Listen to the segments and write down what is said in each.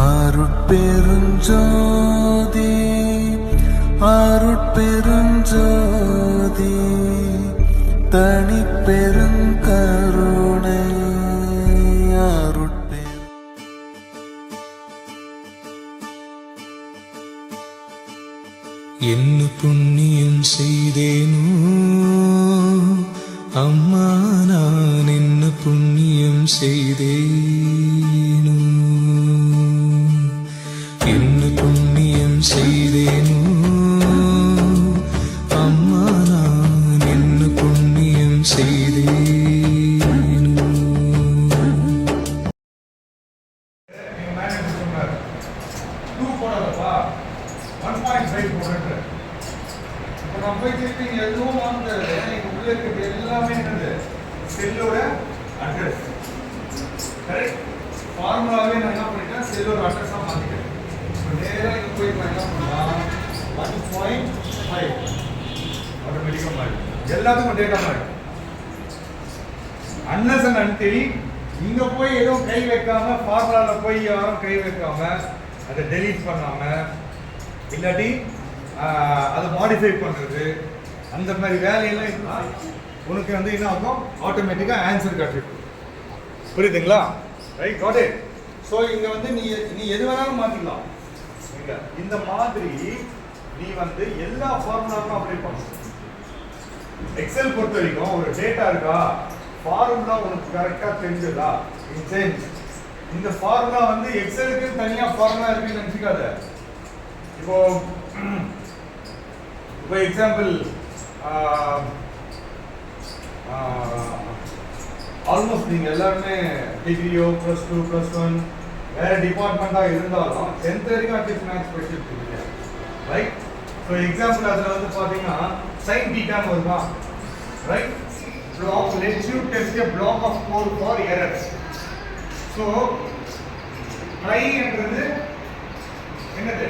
அருட்பெருஞ்சோதி அருட்பெருஞ்சோதி தனிப்பெருங்கருணை அருட்பெரு என்ன புண்ணியம் செய்தேனோ அம்மா நான் என்ன புண்ணியம் செய்தேன் புண்ணியம் செய்தேனோ? அம்மா நான் என்ன புண்ணியம் செய்தேனோ? எதுவும் உள்ள இருக்கிறது எல்லாமே என்னது செல்லோட அட்ரஸ் கரெக்ட் ஃபார்முலாவே நான் என்ன பண்ணிட்டேன்? செல்லோட அட்ரஸாக மாற்றிக்கிறேன் நேராக போய் நான் என்ன பண்ணலாம் ஒன் பாயிண்ட் ஃபைவ் ஆட்டோமேட்டிக்காக மாறி எல்லாத்துக்கும் டேட்டா மாறி அன்னஸ் அண்ட் அன்டில் இங்கே போய் எதுவும் கை வைக்காம ஃபார்முலால போய் யாரும் கை வைக்காம அதை டெலீட் பண்ணாமல் இல்லாட்டி அதை மாடிஃபை பண்ணுறது அந்த மாதிரி வேலையெல்லாம் இருந்தா உனக்கு வந்து என்ன ஆகும் ஆட்டோமேட்டிக்காக ஆன்சர் காட்டிடும் புரியுதுங்களா ரைட் காட் இட் ஸோ இங்கே வந்து நீ நீ எது வேணாலும் மாற்றிக்கலாம் இந்த மாதிரி நீ வந்து எல்லா ஃபார்முலாவும் அப்ளை பண்ணணும் எக்ஸல் பொறுத்த வரைக்கும் ஒரு டேட்டா இருக்கா? ஃபார்முலா உனக்கு கரெக்டாக தெரிஞ்சதா? இன் சேஞ்ச் இந்த ஃபார்முலா வந்து எக்ஸலுக்கு தனியாக ஃபார்முலா இருக்குன்னு நினச்சிக்காத. இப்போ இப்போ எக்ஸாம்பிள் ஆல்மோஸ்ட் நீங்கள் எல்லாருமே டிகிரியோ ப்ளஸ் டூ ப்ளஸ் ஒன் வேற டிபார்ட்மெண்ட்டாக இருந்தாலும் டென்த் வரைக்கும் அட்லீஸ்ட் மேக்ஸ் படிச்சிருக்கீங்க ரைட் ஸோ எக்ஸாம்பிள் அதில் வந்து பார்த்தீங்கன்னா சைன் டீட்டான்னு வருமா right block lets you test a block of code for errors so try என்றது என்னது?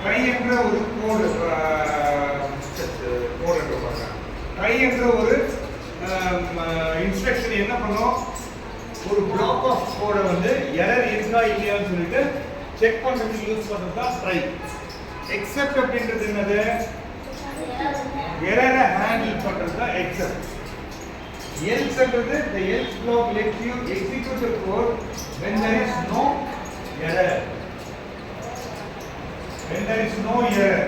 Try என்ற ஒரு கோடு கோடு என்று பாருங்க. Try என்ற ஒரு இன்ஸ்ட்ரக்ஷன் என்ன பண்ணும்? ஒரு பிளாக் ஆஃப் கோடை வந்து எரர் இருக்கா இல்லையான்னு சொல்லிட்டு செக் பண்ணுறதுக்கு யூஸ் பண்ணுறது தான் ட்ரை எக்ஸப்ட் அப்படின்றது என்னது? எரரை ஹேண்டில் பண்ணுறது தான் எக்ஸப்ட் எல்ஸ்ன்றது இந்த the else block lets you execute the code when there is no error. When there is no error.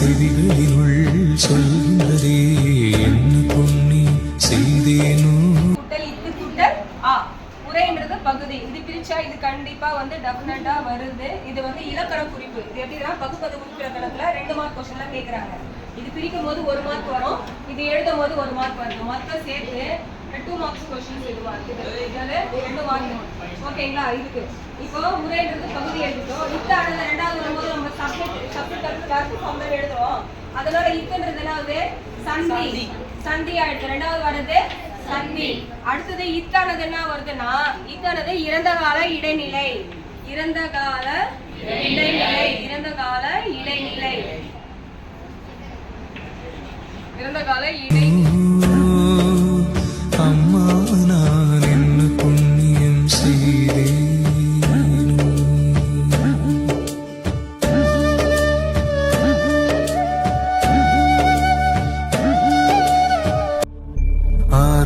செவிகளில் உள் சொல்கின்றதே என்ன பொன்னி செய்தேனோ? உரைன்றது பகுதி. இது பிரிச்சா இது கண்டிப்பா வந்து டெஃபினட்டா வருது. இது வந்து இலக்கண குறிப்பு. இது எப்படின்னா பகுப்பது குறிப்பு இலக்கணத்துல ரெண்டு மார்க் கொஸ்டின்ல கேக்குறாங்க. இது பிரிக்கும் போது ஒரு மார்க் வரும். இது எழுதும் போது ஒரு மார்க் வரும் மொத்தம் சேர்த்து டூ மார்க்ஸ் கொஸ்டின்ஸ் இதுவா இது இதுல ரெண்டு மார்க் ஓகேங்களா இதுக்கு இப்போ முறைன்றது பகுதி எழுதிட்டோம். இத்த அடல ரெண்டாவது வரும்போது நம்ம சப்ஜெக்ட் சப்ஜெக்ட் கிளாஸ் ஃபார்ம்ல எழுதுறோம் அதனால இத்தன்றது என்னாவது? சந்தி. சந்தி. ஆயிடுச்சு ரெண்டாவது வர்றது சந்தி. அடுத்தது இத்தானது என்ன வருதுன்னா இத்தானது இறந்த கால இடைநிலை. இறந்த கால இடைநிலை. இறந்த கால இடைநிலை. இறந்த கால இடைநிலை.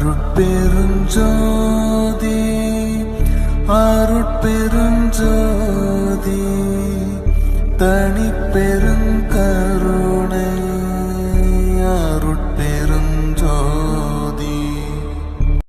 அருட்பெருஞ்சோதி அருட்பெருஞ்சோதி தனிப்பெருங்கருணை.